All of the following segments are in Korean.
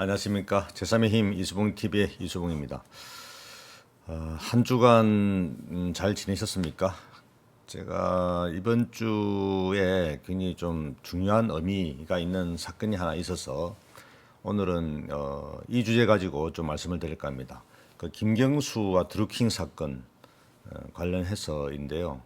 안녕하십니까 제3의 힘 이수봉 TV의 이수봉입니다. 어, 한 주간 음, 잘 지내셨습니까? 제가 이번 주에 굉장히 좀 중요한 의미가 있는 사건이 하나 있어서 오늘은 어, 이 주제 가지고 좀 말씀을 드릴까 합니다. 그 김경수와 드루킹 사건 어, 관련해서인데요.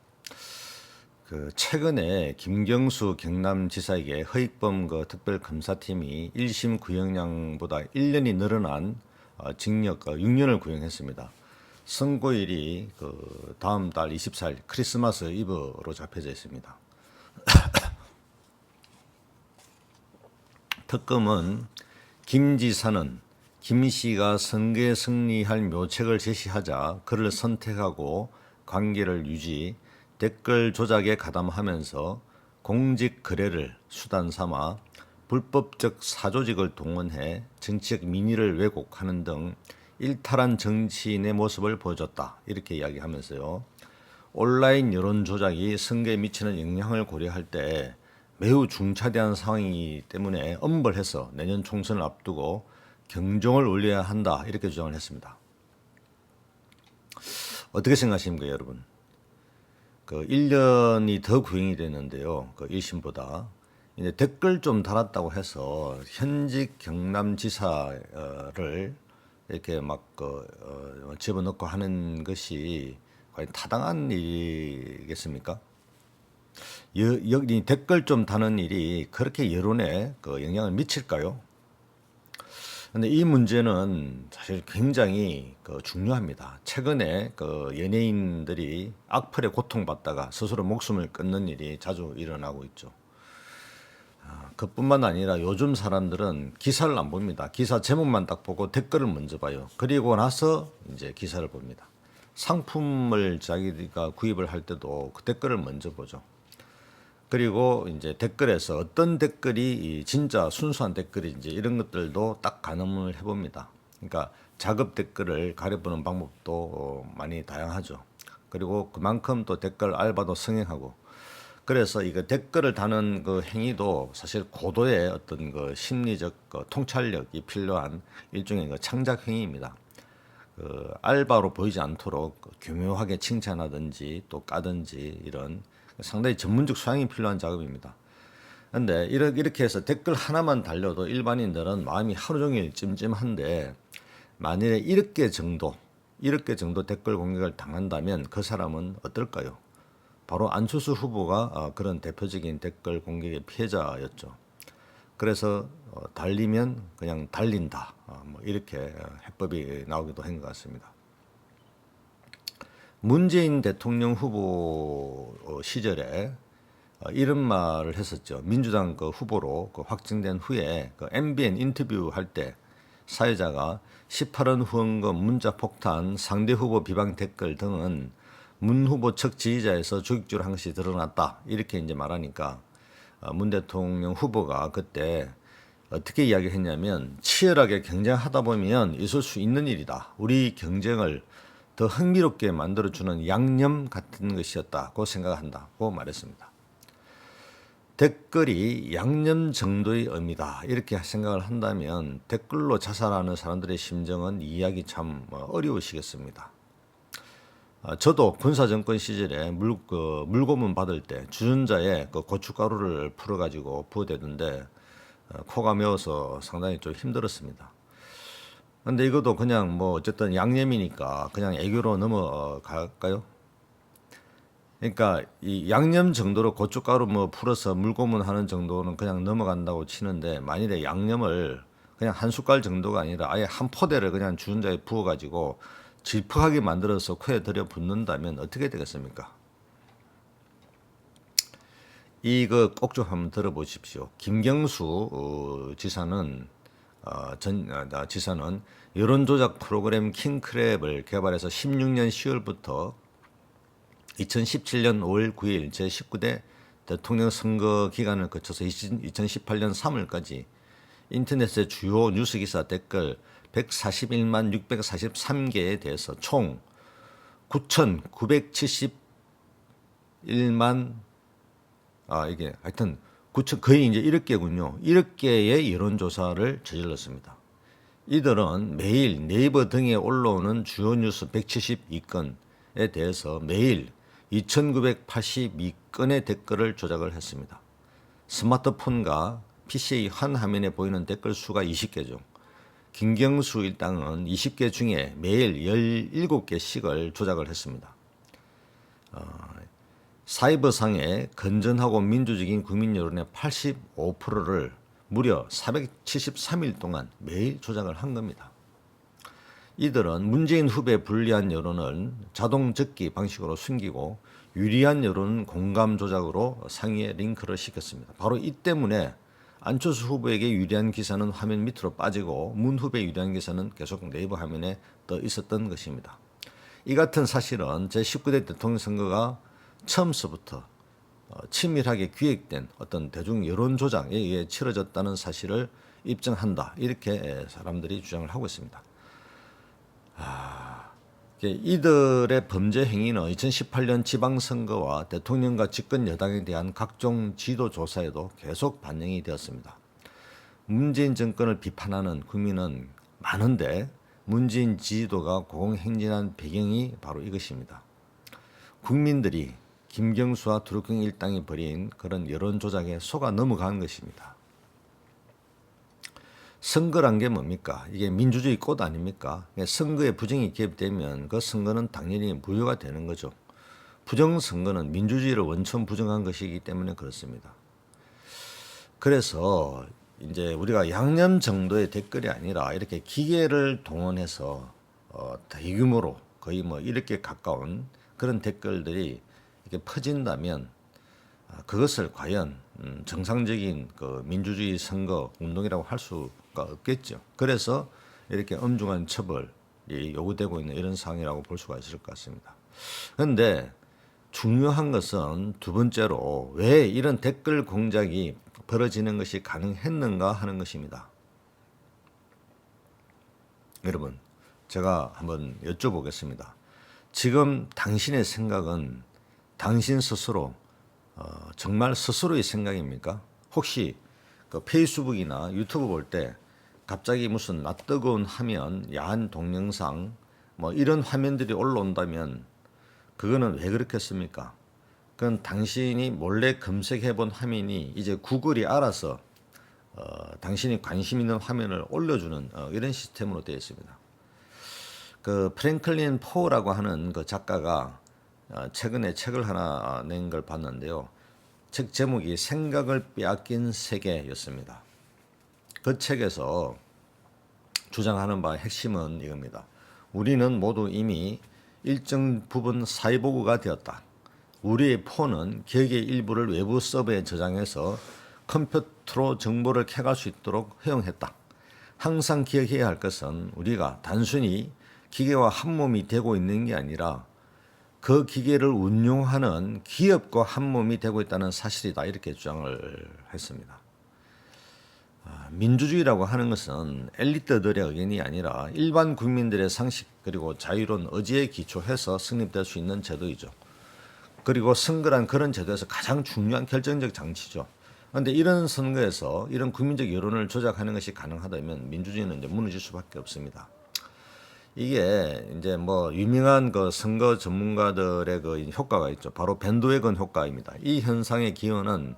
그 최근에 김경수 경남지사에게 허익범 그 특별검사팀이 1심 구형량보다 1년이 늘어난 어, 징역 6년을 구형했습니다. 선고일이 그 다음 달 24일 크리스마스 이브로 잡혀져 있습니다. 특검은 김 지사는 김 씨가 선거에 승리할 묘책을 제시하자 그를 선택하고 관계를 유지, 댓글 조작에 가담하면서 공직 거래를 수단 삼아 불법적 사조직을 동원해 정치적 민의를 왜곡하는 등 일탈한 정치인의 모습을 보여줬다. 이렇게 이야기하면서요. 온라인 여론 조작이 선거에 미치는 영향을 고려할 때 매우 중차대한 상황이기 때문에 엄벌해서 내년 총선을 앞두고 경종을 울려야 한다. 이렇게 주장을 했습니다. 어떻게 생각하십니까, 여러분? 그 1년이 더 구형이 되는데요. 그 1심보다. 이제 댓글 좀 달았다고 해서 현직 경남지사를 이렇게 막그 어, 집어넣고 하는 것이 과연 타당한 일이겠습니까? 여, 여기 댓글 좀 다는 일이 그렇게 여론에 그 영향을 미칠까요? 근데 이 문제는 사실 굉장히 그 중요합니다. 최근에 그 연예인들이 악플에 고통받다가 스스로 목숨을 끊는 일이 자주 일어나고 있죠. 아, 그뿐만 아니라 요즘 사람들은 기사를 안 봅니다. 기사 제목만 딱 보고 댓글을 먼저 봐요. 그리고 나서 이제 기사를 봅니다. 상품을 자기가 구입을 할 때도 그 댓글을 먼저 보죠. 그리고 이제 댓글에서 어떤 댓글이 진짜 순수한 댓글인지 이런 것들도 딱 가늠을 해봅니다. 그러니까 작업 댓글을 가려보는 방법도 어, 많이 다양하죠. 그리고 그만큼 또 댓글 알바도 승행하고 그래서 이거 댓글을 다는 그 행위도 사실 고도의 어떤 그 심리적 그 통찰력이 필요한 일종의 그 창작 행위입니다. 그 알바로 보이지 않도록 그 교묘하게 칭찬하든지 또 까든지 이런 상당히 전문적 수양이 필요한 작업입니다. 근데 이렇게 해서 댓글 하나만 달려도 일반인들은 마음이 하루 종일 찜찜한데 만일에 이렇게 정도 이렇게 정도 댓글 공격을 당한다면 그 사람은 어떨까요? 바로 안철수 후보가 어, 그런 대표적인 댓글 공격의 피해자였죠. 그래서 어, 달리면 그냥 달린다. 어, 뭐 이렇게 해법이 나오기도 한 것 같습니다. 문재인 대통령 후보 시절에 이런 말을 했었죠. 민주당 그 후보로 그 확정된 후에 그 MBN 인터뷰 할 때 사회자가 18원 후원금 문자 폭탄 상대 후보 비방 댓글 등은 문 후보 측 지지자에서 조직적으로 한 것이 드러났다. 이렇게 이제 말하니까 문 대통령 후보가 그때 어떻게 이야기했냐면 치열하게 경쟁하다 보면 있을 수 있는 일이다. 우리 경쟁을 더 흥미롭게 만들어주는 양념 같은 것이었다고 생각한다고 말했습니다. 댓글이 양념 정도의 의미다 이렇게 생각을 한다면 댓글로 자살하는 사람들의 심정은 이해하기 참 어려우시겠습니다. 저도 군사 정권 시절에 물, 그, 물고문 받을 때 주전자에 그 고춧가루를 풀어가지고 부어대는데 코가 메어서 상당히 좀 힘들었습니다. 근데 이것도 그냥 뭐 어쨌든 양념이니까 그냥 애교로 넘어갈까요? 그러니까 이 양념 정도로 고춧가루 뭐 풀어서 물고문 하는 정도는 그냥 넘어간다고 치는데 만일에 양념을 그냥 한 숟갈 정도가 아니라 아예 한 포대를 그냥 주전자에 부어가지고 질퍽하게 만들어서 코에 들여 붓는다면 어떻게 되겠습니까? 이거 꼭 좀 한번 들어보십시오. 김경수 어, 지사는 어, 전 아, 지사는 여론조작 프로그램 킹크랩을 개발해서 16년 10월부터 2017년 5월 9일 제19대 대통령 선거 기간을 거쳐서 2018년 3월까지 인터넷의 주요 뉴스 기사 댓글 141만 643개에 대해서 총 9,971만 아 이게 하여튼 9천 거의 이제 1억 개군요. 1억 개의 여론조사를 저질렀습니다. 이들은 매일 네이버 등에 올라오는 주요 뉴스 172건에 대해서 매일 2,982건의 댓글을 조작을 했습니다. 스마트폰과 PC의 한 화면에 보이는 댓글 수가 20개죠. 김경수 일당은 20개 중에 매일 17개씩을 조작을 했습니다. 어, 사이버상의 건전하고 민주적인 국민 여론의 85%를 무려 473일 동안 매일 조작을 한 겁니다. 이들은 문재인 후배 불리한 여론을 자동 적기 방식으로 숨기고 유리한 여론은 공감 조작으로 상위에 링크를 시켰습니다. 바로 이 때문에 안철수 후보에게 유리한 기사는 화면 밑으로 빠지고 문 후배 유리한 기사는 계속 네이버 화면에 떠 있었던 것입니다. 이 같은 사실은 제19대 대통령 선거가 처음서부터 어, 치밀하게 기획된 어떤 대중 여론 조작에 의해 치러졌다는 사실을 입증한다. 이렇게 사람들이 주장을 하고 있습니다. 아, 이들의 범죄 행위는 2018년 지방선거와 대통령과 집권 여당에 대한 각종 지도 조사에도 계속 반영이 되었습니다. 문재인 정권을 비판하는 국민은 많은데 문재인 지지도가 고공행진한 배경이 바로 이것입니다. 국민들이 김경수와 드루킹 일당이 벌인 그런 여론 조작에 속아 넘어간 것입니다. 선거란 게 뭡니까? 이게 민주주의 꽃 아닙니까? 선거에 부정이 개입되면 그 선거는 당연히 무효가 되는 거죠. 부정선거는 민주주의를 원천 부정한 것이기 때문에 그렇습니다. 그래서 이제 우리가 양념 정도의 댓글이 아니라 이렇게 기계를 동원해서 어, 대규모로 거의 뭐 이렇게 가까운 그런 댓글들이 이렇게 퍼진다면 아, 그것을 과연 음, 정상적인 그 민주주의 선거 운동이라고 할 수가 없겠죠. 그래서 이렇게 엄중한 처벌이 요구되고 있는 이런 상황이라고 볼 수가 있을 것 같습니다. 그런데 중요한 것은 두 번째로 왜 이런 댓글 공작이 벌어지는 것이 가능했는가 하는 것입니다. 여러분, 제가 한번 여쭤보겠습니다. 지금 당신의 생각은 당신 스스로 어, 정말 스스로의 생각입니까? 혹시 그 페이스북이나 유튜브 볼 때 갑자기 무슨 낯뜨거운 화면, 야한 동영상 뭐 이런 화면들이 올라온다면 그거는 왜 그렇겠습니까? 그건 당신이 몰래 검색해 본 화면이 이제 구글이 알아서 어, 당신이 관심 있는 화면을 올려주는 어, 이런 시스템으로 되어 있습니다. 그 프랭클린 포라고 하는 그 작가가 어, 최근에 책을 하나 낸 걸 봤는데요. 책 제목이 생각을 빼앗긴 세계였습니다. 그 책에서 주장하는 바의 핵심은 이겁니다. 우리는 모두 이미 일정 부분 사이보그가 되었다. 우리의 폰은 기억의 일부를 외부 서버에 저장해서 컴퓨터로 정보를 캐갈 수 있도록 허용했다. 항상 기억해야 할 것은 우리가 단순히 기계와 한 몸이 되고 있는 게 아니라 그 기계를 운용하는 기업과 한 몸이 되고 있다는 사실이다 이렇게 주장을 했습니다. 아, 민주주의라고 하는 것은 엘리트들의 의견이 아니라 일반 국민들의 상식 그리고 자유로운 의지에 기초해서 성립될 수 있는 제도이죠. 그리고 선거란 그런 제도에서 가장 중요한 결정적 장치죠. 그런데 이런 선거에서 이런 국민적 여론을 조작하는 것이 가능하다면 민주주의는 이제 무너질 수밖에 없습니다. 이게 이제 뭐 유명한 그 선거 전문가들의 그 효과가 있죠. 바로 밴드웨건 효과입니다. 이 현상의 기원은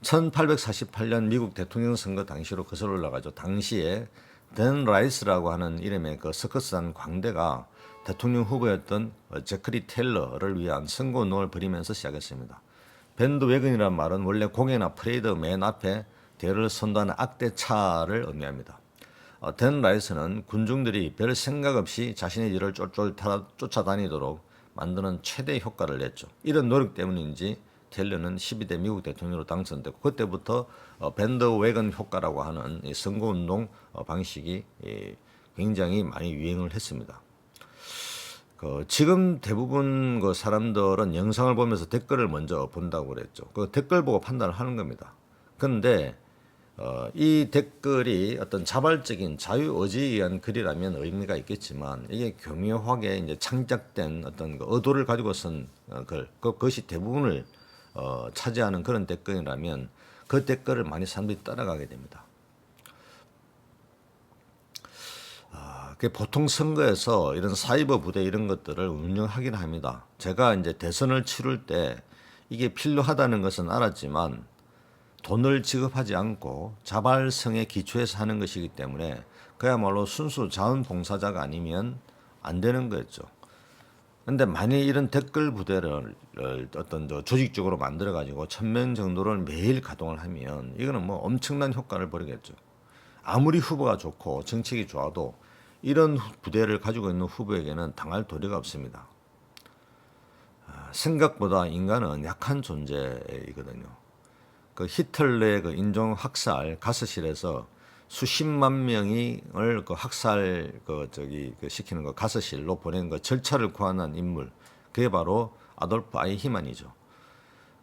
1848년 미국 대통령 선거 당시로 거슬러 올라가죠. 당시에 댄 라이스라고 하는 이름의 그 서커스한 광대가 대통령 후보였던 제크리 텔러를 위한 선거 운동을 벌이면서 시작했습니다. 밴드웨건이란 말은 원래 공연이나 프레이드 맨 앞에 대를 선도하는 악대차를 의미합니다. 어, 댄 라이스는 군중들이 별 생각 없이 자신의 일을 쫄쫄 쫓아다니도록 만드는 최대 효과를 냈죠. 이런 노력 때문인지 텔러는 12대 미국 대통령으로 당선됐고 그때부터 어, 밴드 웨건 효과라고 하는 선거운동 어, 방식이 굉장히 많이 유행을 했습니다. 그 지금 대부분 그 사람들은 영상을 보면서 댓글을 먼저 본다고 그랬죠. 그 댓글 보고 판단을 하는 겁니다. 그런데 어, 이 댓글이 어떤 자발적인 자유 의지에 의한 글이라면 의미가 있겠지만 이게 교묘하게 이제 창작된 어떤 그 의도를 가지고 쓴 어, 글, 그, 그것이 대부분을 어, 차지하는 그런 댓글이라면 그 댓글을 많이 사람들이 따라가게 됩니다. 그 보통 선거에서 이런 사이버 부대 이런 것들을 운영하긴 합니다. 제가 이제 대선을 치를 때 이게 필요하다는 것은 알았지만 돈을 지급하지 않고 자발성에 기초해서 하는 것이기 때문에 그야말로 순수 자원봉사자가 아니면 안 되는 거였죠. 근데 만약 이런 댓글 부대를 어떤 저 조직적으로 만들어 가지고 천 명 정도를 매일 가동을 하면 이거는 뭐 엄청난 효과를 벌이겠죠. 아무리 후보가 좋고 정책이 좋아도 이런 후- 부대를 가지고 있는 후보에게는 당할 도리가 없습니다. 아, 생각보다 인간은 약한 존재이거든요. 그 히틀러의 그 인종 학살 가스실에서 수십만 명이을 그 학살 그 저기 그 시키는 거 가스실로 보낸 그 절차를 구한한 인물 그게 바로 아돌프 아이히만이죠.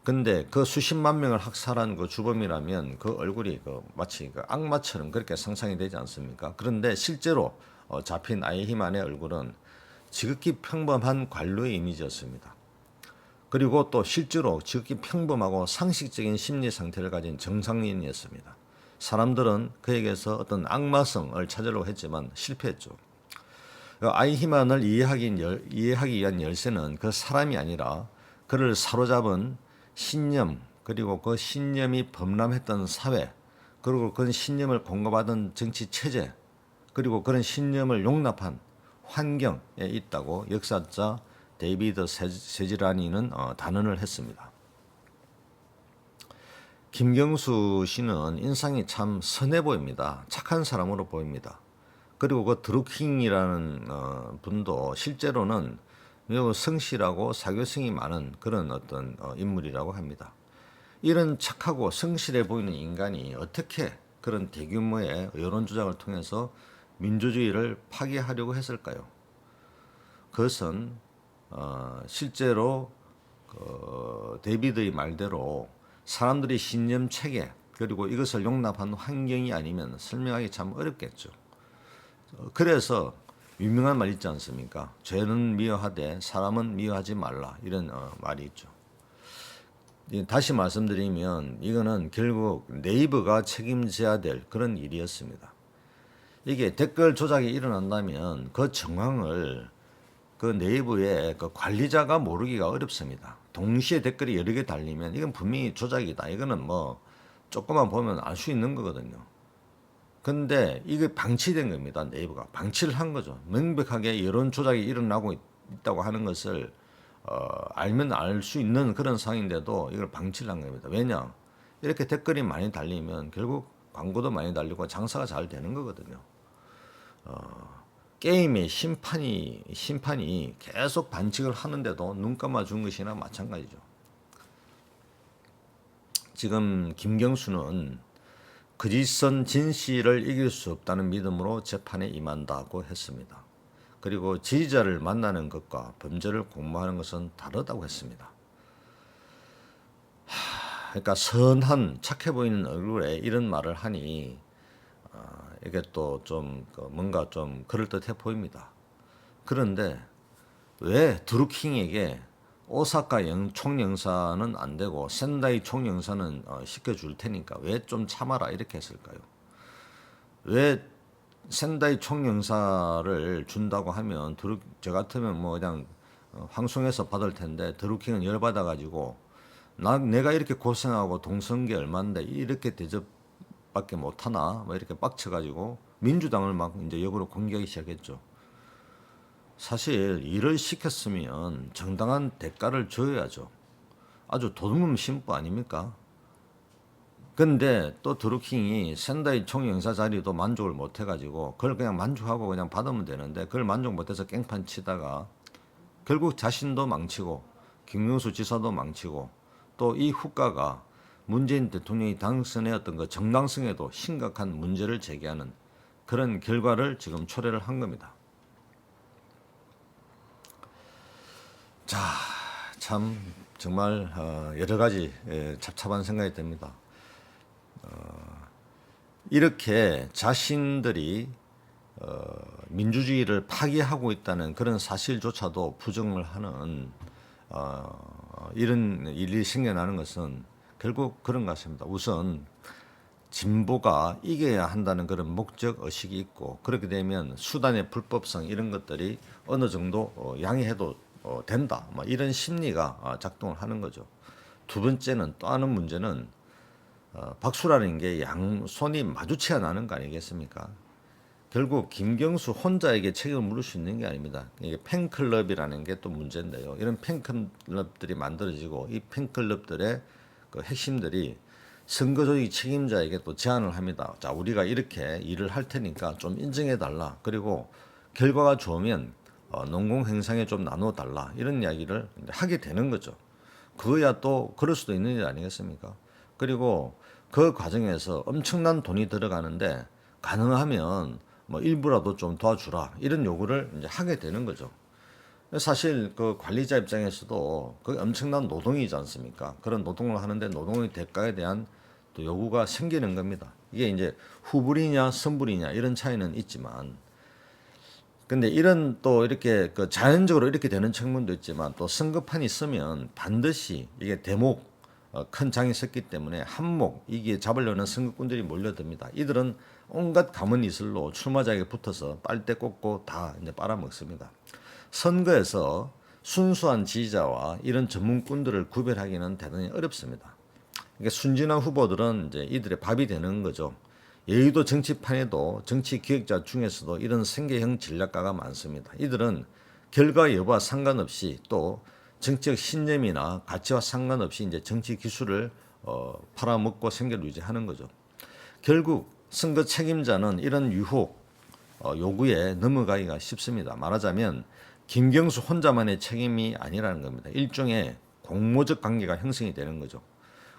근데 그 수십만 명을 학살한 그 주범이라면 그 얼굴이 그 마치 그 악마처럼 그렇게 상상이 되지 않습니까? 그런데 실제로 어, 잡힌 아이히만의 얼굴은 지극히 평범한 관료의 이미지였습니다. 그리고 또 실제로 지극히 평범하고 상식적인 심리 상태를 가진 정상인이었습니다. 사람들은 그에게서 어떤 악마성을 찾으려고 했지만 실패했죠. 그 아이히만을 이해하기, 열, 이해하기 위한 열쇠는 그 사람이 아니라 그를 사로잡은 신념 그리고 그 신념이 범람했던 사회 그리고 그 신념을 공급하던 정치 체제 그리고 그런 신념을 용납한 환경에 있다고 역사자 데이비드 세- 세지라니는 어, 단언을 했습니다. 김경수 씨는 인상이 참 선해 보입니다. 착한 사람으로 보입니다. 그리고 그 드루킹이라는 어, 분도 실제로는 매우 성실하고 사교성이 많은 그런 어떤 어, 인물이라고 합니다. 이런 착하고 성실해 보이는 인간이 어떻게 그런 대규모의 여론 조작을 통해서 민주주의를 파괴하려고 했을까요? 그것은 어, 실제로 그 데이비드의 말대로 사람들이 신념 체계 그리고 이것을 용납하는 환경이 아니면 설명하기 참 어렵겠죠. 어, 그래서 유명한 말 있지 않습니까? 죄는 미워하되 사람은 미워하지 말라 이런 어, 말이 있죠. 이- 다시 말씀드리면 이거는 결국 네이버가 책임져야 될 그런 일이었습니다. 이게 댓글 조작이 일어난다면 그 정황을 그 네이버의 그 관리자가 모르기가 어렵습니다. 동시에 댓글이 여러 개 달리면 이건 분명히 조작이다. 이거는 뭐 조금만 보면 알 수 있는 거거든요. 근데 이게 방치된 겁니다. 네이버가 방치를 한 거죠. 명백하게 여론 조작이 일어나고 있- 있다고 하는 것을 어, 알면 알 수 있는 그런 상황인데도 이걸 방치를 한 겁니다. 왜냐? 이렇게 댓글이 많이 달리면 결국 광고도 많이 달리고 장사가 잘 되는 거거든요. 어, 게임의 심판이 심판이 계속 반칙을 하는데도 눈 감아 준 것이나 마찬가지죠. 지금 김경수는 그지선 진 씨를 이길 수 없다는 믿음으로 재판에 임한다고 했습니다. 그리고 지지자를 만나는 것과 범죄를 공모하는 것은 다르다고 했습니다. 하, 그러니까 선한 착해 보이는 얼굴에 이런 말을 하니 어, 이게 또 좀 뭔가 좀 그럴 듯해 보입니다. 그런데 왜 드루킹에게 오사카 영, 총영사는 안 되고 센다이 총영사는 어, 시켜줄 테니까 왜 좀 참아라 이렇게 했을까요? 왜 센다이 총영사를 준다고 하면 드루 저 같으면 뭐 그냥 어, 황송해서 받을 텐데 드루킹은 열받아 가지고 나 내가 이렇게 고생하고 동성계 얼마인데 이렇게 대접 밖에 못 하나 뭐 이렇게 빡쳐 가지고 민주당을 막 이제 역으로 공격하기 시작했죠. 사실 일을 시켰으면 정당한 대가를 줘야죠. 아주 도둑놈 신부 아닙니까? 근데 또 드루킹이 센다이 총영사 자리도 만족을 못 해가지고 그걸 그냥 만족하고 그냥 받으면 되는데 그걸 만족 못해서 깽판 치다가 결국 자신도 망치고 김경수 지사도 망치고 또 이 후과가 문재인 대통령이 당선의 어떤 그 정당성에도 심각한 문제를 제기하는 그런 결과를 지금 초래를 한 겁니다. 자, 참 정말 어, 여러 가지 예, 잡잡한 생각이 듭니다. 어, 이렇게 자신들이 어, 민주주의를 파괴하고 있다는 그런 사실조차도 부정을 하는 어, 이런 일이 생겨나는 것은 결국 그런 것 같습니다. 우선 진보가 이겨야 한다는 그런 목적 의식이 있고 그렇게 되면 수단의 불법성 이런 것들이 어느 정도 어, 양해해도 어, 된다. 뭐 이런 심리가 어, 작동을 하는 거죠. 두 번째는 또 하는 문제는 어, 박수라는 게 양손이 마주쳐야 나는 거 아니겠습니까? 결국 김경수 혼자에게 책임을 물을 수 있는 게 아닙니다. 이게 팬클럽이라는 게 또 문제인데요. 이런 팬클럽들이 만들어지고 이 팬클럽들의 그 핵심들이 선거 조직 책임자에게 또 제안을 합니다. 자, 우리가 이렇게 일을 할 테니까 좀 인정해 달라. 그리고 결과가 좋으면 어, 농공 행상에 좀 나눠 달라. 이런 이야기를 하게 되는 거죠. 그거야 또 그럴 수도 있는 일 아니겠습니까? 그리고 그 과정에서 엄청난 돈이 들어가는데 가능하면 뭐 일부라도 좀 도와주라 이런 요구를 이제 하게 되는 거죠. 사실 그 관리자 입장에서도 그 엄청난 노동이지 않습니까? 그런 노동을 하는데 노동의 대가에 대한 또 요구가 생기는 겁니다. 이게 이제 후불이냐 선불이냐 이런 차이는 있지만 근데 이런 또 이렇게 그 자연적으로 이렇게 되는 측면도 있지만 또 선거판이 있으면 반드시 이게 대목 어, 큰 장이 섰기 때문에 한몫 이게 잡으려는 선거꾼들이 몰려듭니다. 이들은 온갖 가문 이슬로 출마자에게 붙어서 빨대 꽂고 다 이제 빨아먹습니다. 선거에서 순수한 지지자와 이런 전문꾼들을 구별하기는 대단히 어렵습니다. 그러니까 순진한 후보들은 이제 이들의 밥이 되는 거죠. 여의도 정치판에도 정치 기획자 중에서도 이런 생계형 전략가가 많습니다. 이들은 결과 여부와 상관없이 또 정치적 신념이나 가치와 상관없이 이제 정치 기술을 어, 팔아먹고 생계를 유지하는 거죠. 결국 선거 책임자는 이런 유혹 어, 요구에 넘어가기가 쉽습니다. 말하자면 김경수 혼자만의 책임이 아니라는 겁니다. 일종의 공모적 관계가 형성이 되는 거죠.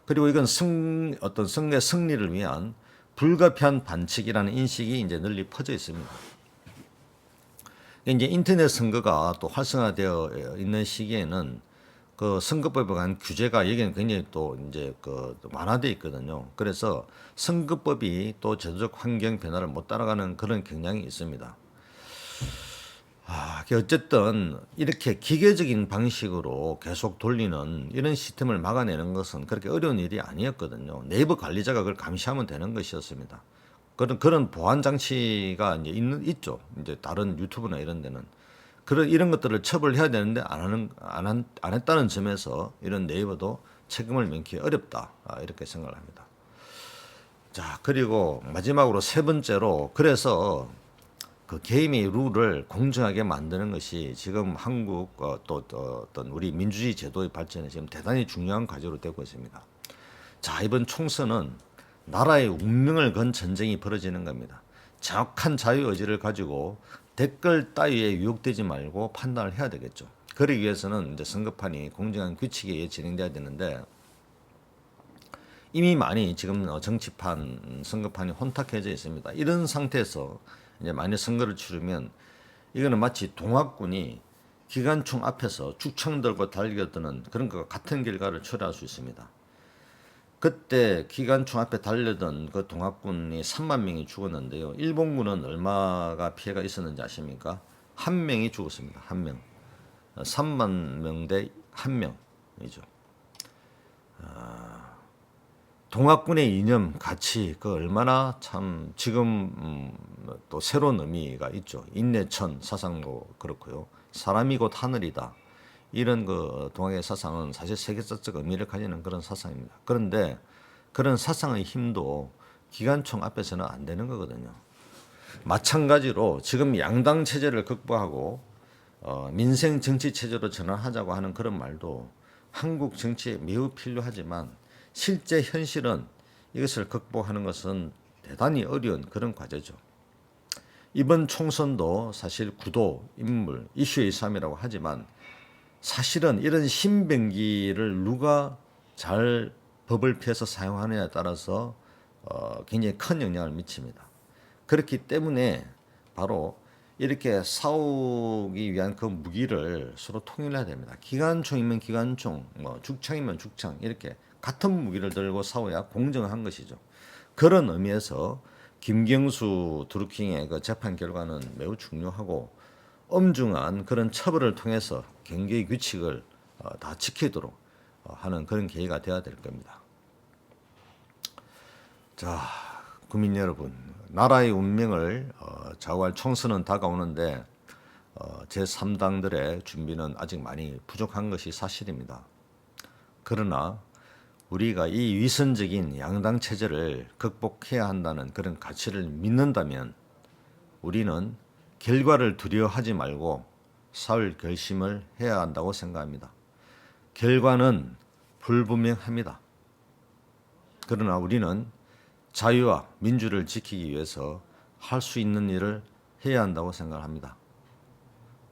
그리고 이건 승, 어떤 선거의 승리를 위한 불가피한 반칙이라는 인식이 이제 널리 퍼져 있습니다. 이제 인터넷 선거가 또 활성화되어 있는 시기에는 그 선거법에 관한 규제가 여기는 굉장히 또 이제 그 완화돼 있거든요. 그래서 선거법이 또 제도적 환경 변화를 못 따라가는 그런 경향이 있습니다. 아, 어쨌든 이렇게 기계적인 방식으로 계속 돌리는 이런 시스템을 막아내는 것은 그렇게 어려운 일이 아니었거든요. 네이버 관리자가 그걸 감시하면 되는 것이었습니다. 그런 그런 보안 장치가 이제 있는 있죠. 이제 다른 유튜브나 이런 데는 그런 이런 것들을 처벌해야 되는데 안 하는 안, 한, 안 했다는 점에서 이런 네이버도 책임을免기 어렵다 아, 이렇게 생각을 합니다. 자 그리고 마지막으로 세 번째로 그래서 그 게임의 룰을 공정하게 만드는 것이 지금 한국 어, 또, 또 어떤 우리 민주주의 제도의 발전에 지금 대단히 중요한 과제로 되고 있습니다. 자 이번 총선은 나라의 운명을 건 전쟁이 벌어지는 겁니다. 정확한 자유 의지를 가지고 댓글 따위에 유혹되지 말고 판단을 해야 되겠죠. 그러기 위해서는 이제 선거판이 공정한 규칙에 의해 진행돼야 되는데 이미 많이 지금 어, 정치판 선거판이 혼탁해져 있습니다. 이런 상태에서 이제 만약 선거를 치르면 이거는 마치 동학군이 기관총 앞에서 축창 들고 달려드는 그런 것과 같은 결과를 초래할 수 있습니다. 그때 기관총 앞에 달려던 그 동학군이 3만 명이 죽었는데요. 일본군은 얼마가 피해가 있었는지 아십니까? 한 명이 죽었습니다. 한 명. 3만 명 대 한 명이죠. 아, 동학군의 이념, 가치, 그 얼마나 참 지금 음, 또 새로운 의미가 있죠. 인내천 사상도 그렇고요. 사람이 곧 하늘이다. 이런 그 동학의 사상은 사실 세계사적 의미를 가지는 그런 사상입니다. 그런데 그런 사상의 힘도 기관총 앞에서는 안 되는 거거든요. 마찬가지로 지금 양당 체제를 극복하고 어, 민생 정치 체제로 전환하자고 하는 그런 말도 한국 정치에 매우 필요하지만 실제 현실은 이것을 극복하는 것은 대단히 어려운 그런 과제죠. 이번 총선도 사실 구도, 인물, 이슈의 삶이라고 하지만 사실은 이런 신병기를 누가 잘 법을 피해서 사용하느냐에 따라서 어, 굉장히 큰 영향을 미칩니다. 그렇기 때문에 바로 이렇게 싸우기 위한 그 무기를 서로 통일해야 됩니다. 기관총이면 기관총, 뭐 죽창이면 죽창 이렇게 같은 무기를 들고 싸워야 공정한 것이죠. 그런 의미에서 김경수 드루킹의 그 재판 결과는 매우 중요하고 엄중한 그런 처벌을 통해서 경계의 규칙을 어, 다 지키도록 어, 하는 그런 계기가 되어야 될 겁니다. 자, 국민 여러분, 나라의 운명을 어, 좌우할 총선은 다가오는데 어, 제 3당들의 준비는 아직 많이 부족한 것이 사실입니다. 그러나 우리가 이 위선적인 양당 체제를 극복해야 한다는 그런 가치를 믿는다면 우리는 결과를 두려워하지 말고 사울 결심을 해야 한다고 생각합니다. 결과는 불분명합니다. 그러나 우리는 자유와 민주를 지키기 위해서 할 수 있는 일을 해야 한다고 생각합니다.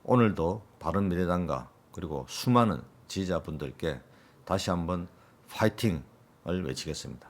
오늘도 바른미래당과 그리고 수많은 지지자분들께 다시 한번 파이팅을 외치겠습니다.